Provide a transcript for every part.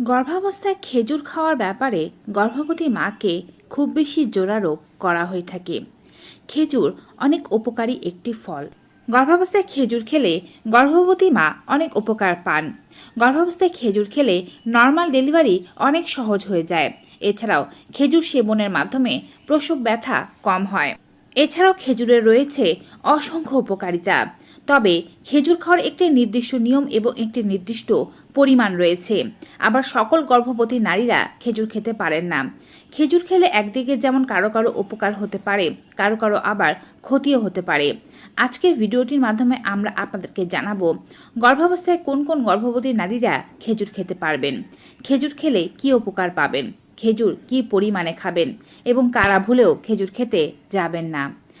গর্ভাবস্থায় খেজুর খাওয়ার ব্যাপারে গর্ভবতী মাকে খুব বেশি জোরারোপ করা হয়ে থাকে। খেজুর অনেক উপকারী একটি ফল। গর্ভাবস্থায় খেজুর খেলে গর্ভবতী মা অনেক উপকার পান। গর্ভাবস্থায় খেজুর খেলে নর্মাল ডেলিভারি অনেক সহজ হয়ে যায়। এছাড়াও খেজুর সেবনের মাধ্যমে প্রসব ব্যথা কম হয়। এছাড়াও খেজুরের রয়েছে অসংখ্য উপকারিতা। তবে খেজুর খাওয়ার একটি নির্দিষ্ট নিয়ম এবং একটি নির্দিষ্ট পরিমাণ রয়েছে। আবার সকল গর্ভবতী নারীরা খেজুর খেতে পারেন না। খেজুর খেলে একদিকে যেমন কারও কারও উপকার হতে পারে, কারও কারও আবার ক্ষতিও হতে পারে। আজকের ভিডিওটির মাধ্যমে আমরা আপনাদেরকে জানাব, গর্ভাবস্থায় কোন কোন গর্ভবতী নারীরা খেজুর খেতে পারবেন? খেজুর খেলে কি উপকার পাবেন? খেজুর কি পরিমাণে খাবেন? এবং কারা ভুলেও খেজুর খেতে যাবেন না?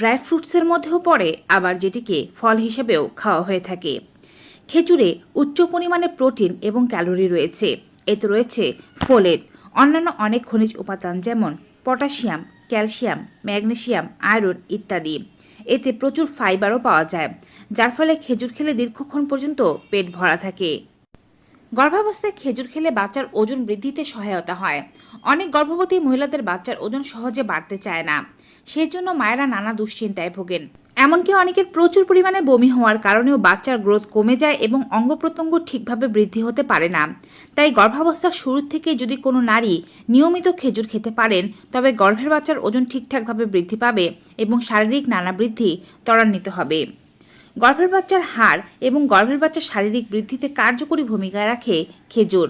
ড্রাই ফ্রুটসের মধ্যেও পড়ে, আবার যেটিকে ফল হিসেবেও খাওয়া হয়ে থাকে। খেজুরে উচ্চ পরিমাণে প্রোটিন এবং ক্যালোরি রয়েছে। এতে রয়েছে ফোলেট, অন্যান্য অনেক খনিজ উপাদান যেমন পটাশিয়াম, ক্যালসিয়াম ম্যাগনেশিয়াম আয়রন ইত্যাদি। এতে প্রচুর ফাইবারও পাওয়া যায়, যার ফলে খেজুর খেলে দীর্ঘক্ষণ পর্যন্ত পেট ভরা থাকে। গর্ভাবস্থায় খেজুর খেলে বাচ্চার ওজন বৃদ্ধিতে সহায়তা হয়। অনেক গর্ভবতী মহিলাদের বাচ্চার ওজন সহজে বাড়তে চায় না। সেজন্য মায়েরা নানা দুশ্চিন্তায় ভোগেন। এমনকি অনেকের প্রচুর পরিমাণে বমি হওয়ার কারণেও বাচ্চার গ্রোথ কমে যায় এবং অঙ্গ প্রত্যঙ্গ ঠিকভাবে বৃদ্ধি হতে পারে না। তাই গর্ভাবস্থার শুরু থেকে যদি কোনো নারী নিয়মিত খেজুর খেতে পারেন, তবে গর্ভের বাচ্চার ওজন ঠিকঠাকভাবে বৃদ্ধি পাবে এবং শারীরিক নানা বৃদ্ধি ত্বরান্বিত হবে। গর্ভের বাচ্চার হাড় এবং গর্ভের বাচ্চার শারীরিক বৃদ্ধিতে কার্যকরী ভূমিকা রাখে খেজুর।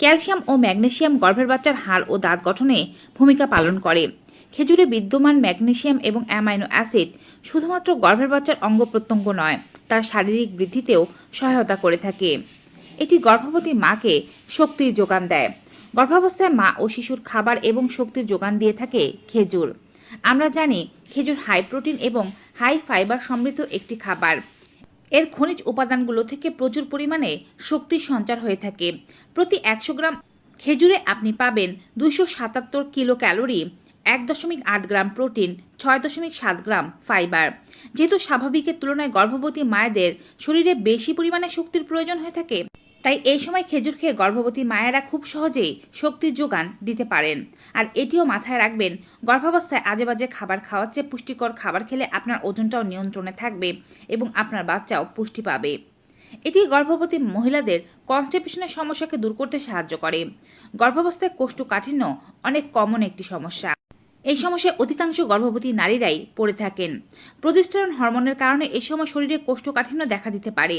ক্যালসিয়াম ও ম্যাগনেসিয়াম গর্ভের বাচ্চার হাড় ও দাঁত গঠনে ভূমিকা পালন করে। খেজুরে বিদ্যমান ম্যাগনেশিয়াম এবং অ্যামাইনো অ্যাসিড শুধুমাত্র গর্ভের বাচ্চার অঙ্গ প্রত্যঙ্গ নয়, তার শারীরিক বৃদ্ধিতেও সহায়তা করে থাকে। এটি গর্ভবতী মাকে শক্তির যোগান দেয়। গর্ভাবস্থায় মা ও শিশুর খাবার এবং শক্তির যোগান দিয়ে থাকে খেজুর। আমরা জানি খেজুর হাই প্রোটিন এবং হাই ফাইবার সমৃদ্ধ একটি খাবার। এর খনিজ উপাদানগুলো থেকে প্রচুর পরিমাণে শক্তির সঞ্চার হয়ে থাকে। প্রতি একশো গ্রাম খেজুরে আপনি পাবেন দুইশো সাতাত্তর কিলো ক্যালোরি এক দশমিক আট গ্রাম প্রোটিন, ছয় দশমিক সাত গ্রাম ফাইবার। যেহেতু স্বাভাবিকের তুলনায় গর্ভবতী মায়েদের শরীরে বেশি পরিমাণে শক্তির প্রয়োজন হয়ে থাকে, তাই এই সময় খেজুর খেয়ে গর্ভবতী মায়েরা খুব সহজেই শক্তির যোগান দিতে পারেন। আর এটিও মাথায় রাখবেন, গর্ভাবস্থায় আজে বাজে খাবার খাওয়ার চেয়ে পুষ্টিকর খাবার খেলে আপনার ওজনটাও নিয়ন্ত্রণে থাকবে এবং আপনার বাচ্চাও পুষ্টি পাবে। এটি গর্ভবতী মহিলাদের কনস্টিপেশনের সমস্যাকে দূর করতে সাহায্য করে। গর্ভাবস্থায় কোষ্ঠকাঠিন্য অনেক কমন একটি সমস্যা। এই সমস্যায় অধিকাংশ গর্ভবতী নারীরাই পড়ে থাকেন। প্রতিস্টারণ হরমোনের কারণে এই সময় শরীরে কোষ্ঠকাঠিন্য দেখা দিতে পারে।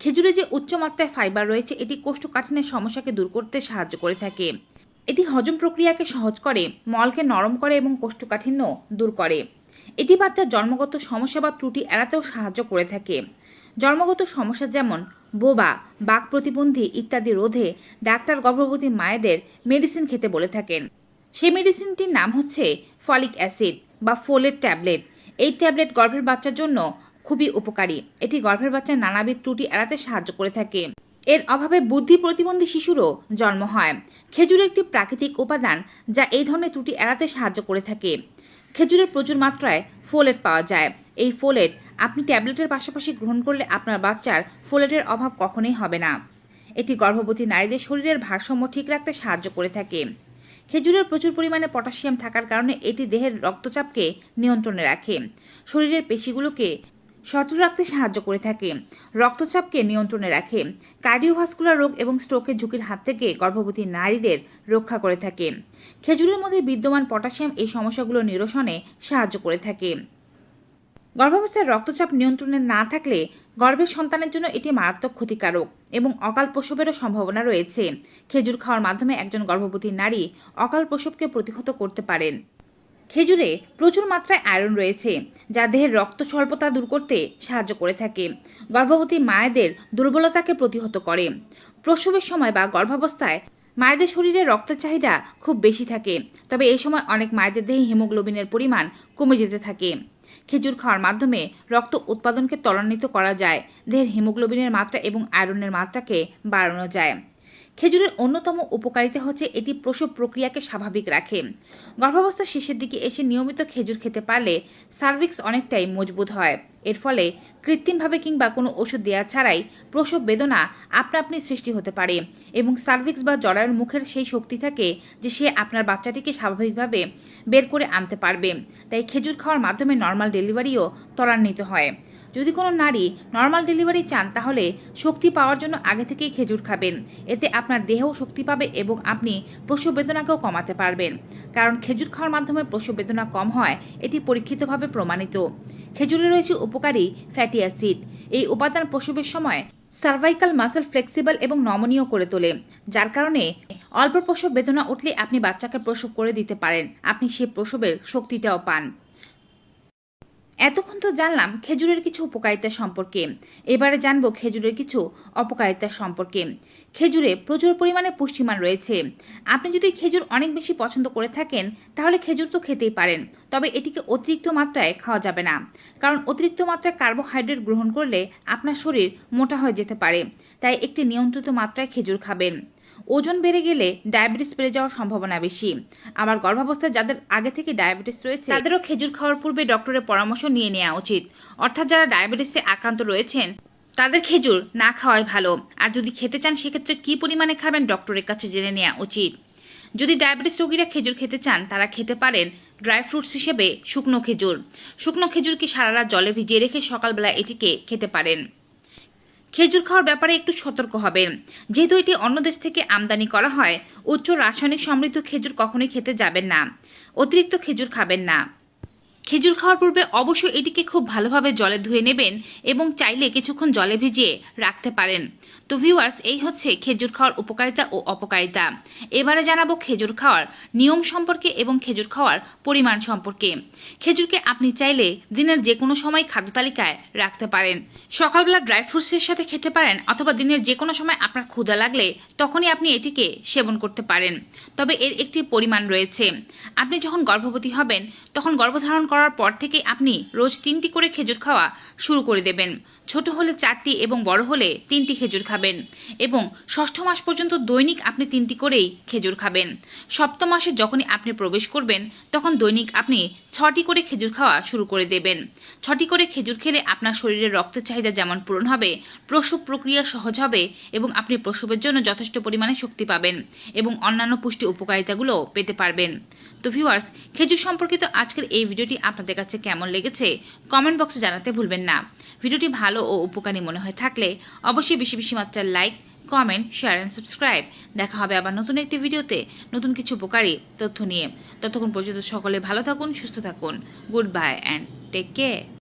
খেজুরে যে উচ্চমাত্রায় ফাইবার রয়েছে, এটি কোষ্ঠকাঠিন্যের সমস্যাকে দূর করতে সাহায্য করে থাকে। এটি হজম প্রক্রিয়াকে সহজ করে, মলকে নরম করে এবং কোষ্ঠকাঠিন্য দূর করে। এটি বাচ্চার জন্মগত সমস্যা বা ত্রুটি এড়াতেও সাহায্য করে থাকে। জন্মগত সমস্যা যেমন বোবা, বাক প্রতিবন্ধী ইত্যাদি রোধে ডাক্তার গর্ভবতী মায়েদের মেডিসিন খেতে বলে থাকেন। সেই মেডিসিনটির নাম হচ্ছে ফলিক অ্যাসিড বা ফোলেট ট্যাবলেট। এই ট্যাবলেট গর্ভের বাচ্চার জন্য খুবই উপকারী। এটি গর্ভের বাচ্চার নানাবিধ ত্রুটি এড়াতে সাহায্য করে থাকে। এর অভাবে বুদ্ধি প্রতিবন্ধী শিশুরও জন্ম হয়। খেজুর একটি প্রাকৃতিক উপাদান যা এই ধরনের ত্রুটি এড়াতে সাহায্য করে থাকে। খেজুরের প্রচুর মাত্রায় ফোলেট পাওয়া যায়। এই ফোলেট আপনি ট্যাবলেটের পাশাপাশি গ্রহণ করলে আপনার বাচ্চার ফোলেটের অভাব কখনোই হবে না। এটি গর্ভবতী নারীদের শরীরের ভারসাম্য ঠিক রাখতে সাহায্য করে থাকে। খেজুরের প্রচুর পরিমাণে পটাশিয়াম থাকার কারণে এটি দেহের রক্তচাপকে নিয়ন্ত্রণে রাখে। শরীরের পেশিগুলোকে সচল রাখতে সাহায্য করে থাকে। রক্তচাপকে নিয়ন্ত্রণে রাখে। কার্ডিওভাস্কুলার রোগ এবং স্ট্রোকের ঝুঁকির হাত থেকে গর্ভবতী নারীদের রক্ষা করে থাকে। খেজুরের মধ্যে বিদ্যমান পটাশিয়াম এই সমস্যাগুলো নিরসনে সাহায্য করে থাকে। গর্ভাবস্থায় রক্তচাপ নিয়ন্ত্রণে না থাকলে গর্ভের সন্তানের জন্য এটি মারাত্মক ক্ষতিকারক এবং অকাল প্রসবেরও সম্ভাবনা রয়েছে। খেজুর খাওয়ার মাধ্যমে একজন গর্ভবতী নারী অকাল প্রসবকে প্রতিহত করতে পারেন। খেজুরে প্রচুর মাত্রায় আয়রন রয়েছে, যা দেহের রক্ত স্বল্পতা দূর করতে সাহায্য করে থাকে। গর্ভবতী মায়েদের দুর্বলতাকে প্রতিহত করে। প্রসবের সময় বা গর্ভাবস্থায় মায়েদের শরীরে রক্তের চাহিদা খুব বেশি থাকে, তবে এই সময় অনেক মায়েদের দেহে হিমোগ্লোবিনের পরিমাণ কমে যেতে থাকে। খেজুর খাওয়ার মাধ্যমে রক্ত উৎপাদনকে ত্বরান্বিত করা যায়। দেহের হিমোগ্লোবিনের মাত্রা এবং আয়রনের মাত্রাকে বাড়ানো যায়। খেজুরের অন্যতম উপকারিতা হচ্ছে এটি প্রসব প্রক্রিয়াকে স্বাভাবিক রাখে। গর্ভাবস্থার শেষের দিকে এসে নিয়মিত খেজুর খেতে পারলে সার্ভিক্স অনেকটাই মজবুত হয়। এর ফলে কৃত্রিমভাবে কিংবা কোনো ওষুধ দেওয়া ছাড়াই প্রসব বেদনা আপনা আপনি সৃষ্টি হতে পারে এবং সার্ভিক্স বা জরায়ুর মুখের সেই শক্তি থাকে যে সে আপনার বাচ্চাটিকে স্বাভাবিকভাবে বের করে আনতে পারবে। তাই খেজুর খাওয়ার মাধ্যমে নর্মাল ডেলিভারিও ত্বরান্বিত হয়। যদি কোনো নারী নর্মাল ডেলিভারি চান, তাহলে শক্তি পাওয়ার জন্য আগে থেকেই খেজুর খাবেন। এতে আপনার দেহও শক্তি পাবে এবং আপনি প্রসব বেদনাকেও কমাতে পারবেন। কারণ খেজুর খাওয়ার মাধ্যমে প্রসব বেদনা কম হয়, এটি পরীক্ষিতভাবে প্রমাণিত। খেজুরে রয়েছে উপকারী ফ্যাটি অ্যাসিড এই উপাদান প্রসবের সময় সার্ভাইকাল মাসেল ফ্লেক্সিবল এবং নমনীয় করে তোলে, যার কারণে অল্প প্রসব বেদনা উঠলে আপনি বাচ্চাকে প্রসব করে দিতে পারেন। আপনি সে প্রসবের শক্তিটাও পান। এতক্ষণ তো জানলাম খেজুরের কিছু উপকারিতা সম্পর্কে। এবারে জানব খেজুরের কিছু অপকারিতা সম্পর্কে। খেজুরে প্রচুর পরিমাণে পুষ্টিমান রয়েছে। আপনি যদি খেজুর অনেক বেশি পছন্দ করে থাকেন, তাহলে খেজুর তো খেতেই পারেন, তবে এটিকে অতিরিক্ত মাত্রায় খাওয়া যাবে না। কারণ অতিরিক্ত মাত্রায় কার্বোহাইড্রেট গ্রহণ করলে আপনার শরীর মোটা হয়ে যেতে পারে, তাই একটি নিয়ন্ত্রিত মাত্রায় খেজুর খাবেন। ওজন বেড়ে গেলে ডায়াবেটিস বেড়ে যাওয়ার সম্ভাবনা বেশি। আবার গর্ভাবস্থায় যাদের আগে থেকে ডায়াবেটিস রয়েছে, তাদেরও খেজুর খাওয়ার পূর্বে ডক্টরের পরামর্শ নিয়ে নেওয়া উচিত। অর্থাৎ যারা ডায়াবেটিসে আক্রান্ত রয়েছেন, তাদের খেজুর না খাওয়াই ভালো। আর যদি খেতে চান, সেক্ষেত্রে কী পরিমাণে খাবেন ডক্টরের কাছে জেনে নেওয়া উচিত। যদি ডায়াবেটিস রোগীরা খেজুর খেতে চান, তারা খেতে পারেন ড্রাই ফ্রুটস হিসেবে শুকনো খেজুর। শুকনো খেজুরকে সারা রাত জলে ভিজিয়ে রেখে সকালবেলা এটিকে খেতে পারেন। খেজুর খাওয়ার ব্যাপারে একটু সতর্ক হবেন যেহেতু এটি অন্য দেশ থেকে আমদানি করা হয়, উচ্চ রাসায়নিক সমৃদ্ধ খেজুর কখনোই খেতে যাবেন না। অতিরিক্ত খেজুর খাবেন না। খেজুর খাওয়ার পূর্বে অবশ্যই এটিকে খুব ভালোভাবে জলে ধুয়ে নেবেন এবং চাইলে কিছুক্ষণ জলে ভিজিয়ে রাখতে পারেন। তো ভিউয়ার্স এই হচ্ছে খেজুর খাওয়ার উপকারিতা ও অপকারিতা। এবারে জানাব খেজুর খাওয়ার নিয়ম সম্পর্কে এবং খেজুর খাওয়ার পরিমাণ সম্পর্কে। খেজুরকে আপনি চাইলে দিনের যে কোনো সময় খাদ্য তালিকায় রাখতে পারেন। সকালবেলা ড্রাই ফ্রুটসের সাথে খেতে পারেন অথবা দিনের যে কোনো সময় আপনার ক্ষুধা লাগলে তখনই আপনি এটিকে সেবন করতে পারেন। তবে এর একটি পরিমাণ রয়েছে। আপনি যখন গর্ভবতী হবেন, তখন গর্ভধারণ করার পর থেকে আপনি রোজ তিনটি করে খেজুর খাওয়া শুরু করে দেবেন। ছোট হলে চারটি এবং বড় হলে তিনটি খেজুর খাবেন এবং ষষ্ঠ মাস পর্যন্ত দৈনিক আপনি তিনটি করেই খেজুর খাবেন। সপ্তম মাসে যখনই আপনি প্রবেশ করবেন, তখন দৈনিক আপনি ছটি করে খেজুর খাওয়া শুরু করে দেবেন। ছটি করে খেজুর খেলে আপনার শরীরের রক্তের চাহিদা যেমন পূরণ হবে, প্রসব প্রক্রিয়া সহজ হবে এবং আপনি প্রসবের জন্য যথেষ্ট পরিমাণে শক্তি পাবেন এবং অন্যান্য পুষ্টি উপকারিতাগুলো পেতে পারবেন। তো ভিউয়ার্স খেজুর সম্পর্কিত আজকের এই ভিডিওটি আপনাদের কাছে কেমন লেগেছে কমেন্ট বক্সে জানাতে ভুলবেন না। ভিডিওটি ভালো ও উপকারী মনে হয়ে থাকলে অবশ্যই বেশি বেশি মাত্রার like comment share and subscribe দেখা হবে আবার নতুন একটি ভিডিওতে নতুন কিছু উপকারী তথ্য নিয়ে। ততক্ষণ পর্যন্ত সকলে ভালো থাকুন, সুস্থ থাকুন। Good bye and take care